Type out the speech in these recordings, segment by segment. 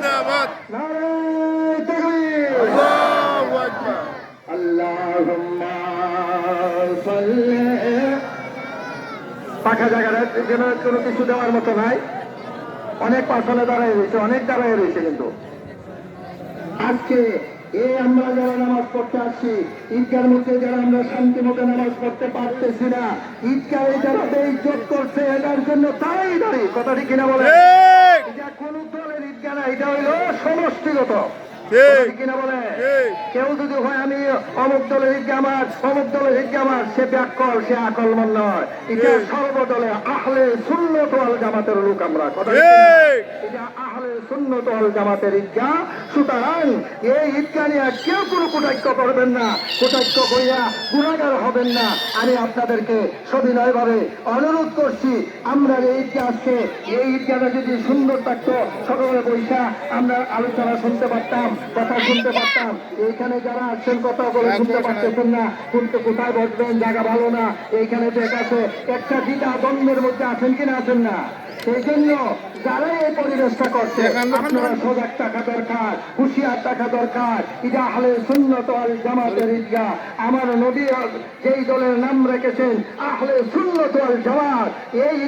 জিন্দাবাদ। পাখা জায়গাটা যেন কোনো কিছু দেওয়ার মতো নাই। অনেক পাশনে দাঁড়ায় রয়েছে অনেক দাঁড়ায় রয়েছে কিন্তু। আজকে এই আমরা যারা নামাজ পড়তে আসছি ঈদগার মধ্যে যারা আমরা শান্তি মতো নামাজ পড়তে পারতেছি না ঈদগাহে যারা বেইজ্জত করছে এটার জন্য তারাই দাঁড়িয়ে কথাটি কিনা বলে ঠিক এটা কোন দলের ঈদগাহ না এটা হইল সমষ্টিগত। কিনা বলে? কেউ যদি হয় আমি অমুক ঈদগাহ আমার অমুক আমার সে ব্যাকল সে আকলমান নয়। এটা সর্বদলে আহলে সুন্নত ওয়াল জামাতের লোক আমরা কথা? এটা আহলে সুন্নত ওয়াল জামাতের সুতরাং এই ঈদগাহ নিয়ে কেউ কোনো কুটাক্য করবেন না। কুটাক্য করিয়া গুণাগার হবেন না। আমি আপনাদেরকে সবিনয় ভাবে অনুরোধ করছি আমরা এই ঈদগাহ আজকে এই ঈদগাহটা যদি সুন্দর থাকতো সকলে বৈশা আমরা আলোচনা শুনতে পারতাম। কথা শুনতে পারতাম। এইখানে যারা আছেন কথা বলে শুনতে পারতেছেন না কিন্তু কোথায় বসবেন? জায়গা ভালো না। এইখানে ঠিক আছে একটা দ্বিধা দ্বন্দ্বের মধ্যে আছেন কিনা আছেন না? সেই জন্য যারা এই পরিবেশটা করছে আপনারা সজাগ থাকা দরকার হুঁশিয়ার থাকা দরকার। এটা আহলে সুন্নত আল জামাতের আমার নবী যেই দলের নাম রেখেছেন আহলে সুন্নত আল জামাত। এই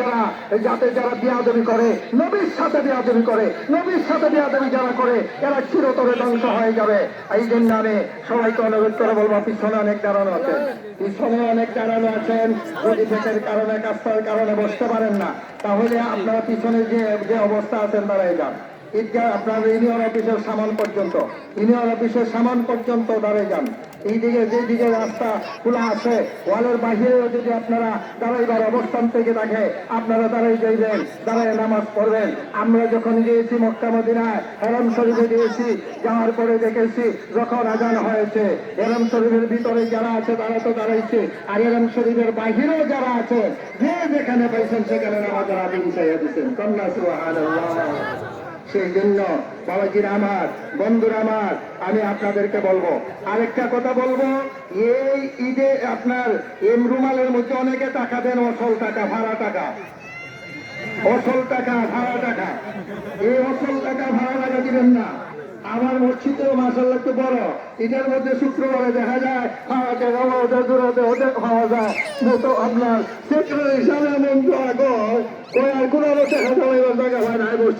যারা যাতে যারা বিয়াদবি করে নবীর সাথে বিয়াদবি করে নবীর সাথে বিয়াদবি যারা করে এরা চিরতরে ধ্বংস হয়ে যাবে। এই জন্য আমি সবাইকে অনুরোধ করে বলব পিছনে অনেক দাঁড়ানো আছেন পিছনে অনেক কারণে আছেন, যদি কারণে, কাজটার কারণে বসতে পারেন না, তাহলে আপনারা পিছনে যে যে অবস্থা আছেন দাঁড়ায় যান। ঈদগাহ আপনার ইউনিয়ন অফিসের সামান পর্যন্ত, ইউনিয়ন অফিসের সামান পর্যন্ত দাঁড়িয়ে যান। এইদিকে যেদিকে রাস্তা খোলা আছে, ওয়ালের বাহিরেও যদি আপনারা দাঁড়াইবার অবস্থান থেকে থাকে, আপনারা দাঁড়াই যাইবেন, দাঁড়ায় নামাজ পড়বেন। আমরা যখন গিয়েছি মক্কা মদিনায়, হেরম শরীফে গিয়েছি, যাওয়ার পরে দেখেছি যখন আজান হয়েছে, হেরম শরীফের ভিতরে যারা আছে তারা তো দাঁড়াইছে, আর হেরম শরীফের বাহিরেও যারা আছে, যে যেখানে পাইছেন সেখানে নামাজের আদিন চাইয়া দিচ্ছেন কন্যা সুবহানাল্লাহ। সেই জন্য বাবাজির আমার, বন্ধুরা আমার, আমি আপনাদেরকে বলব। আরেকটা কথা বলব, এই ঈদে আপনার এম রুমালের মধ্যে অনেকে টাকা দেন, অসল টাকা, ভাড়া টাকা। অসল টাকা, ভাড়া টাকা। এই অসল টাকা, ভাড়া টাকা দিবেন না। আমার মসজিদেও মাসাল্লাহ একটু বড়। ঈদের মধ্যে শুক্রবারে দেখা যায় টাকা ওদের দূরতে ওদের খাওয়া যায়। মতো আপনার সেক্রেটারি হিসাবে মন তো আগে ওই আর কোনো টাকা জমাইবার জায়গা হয় মসজিদ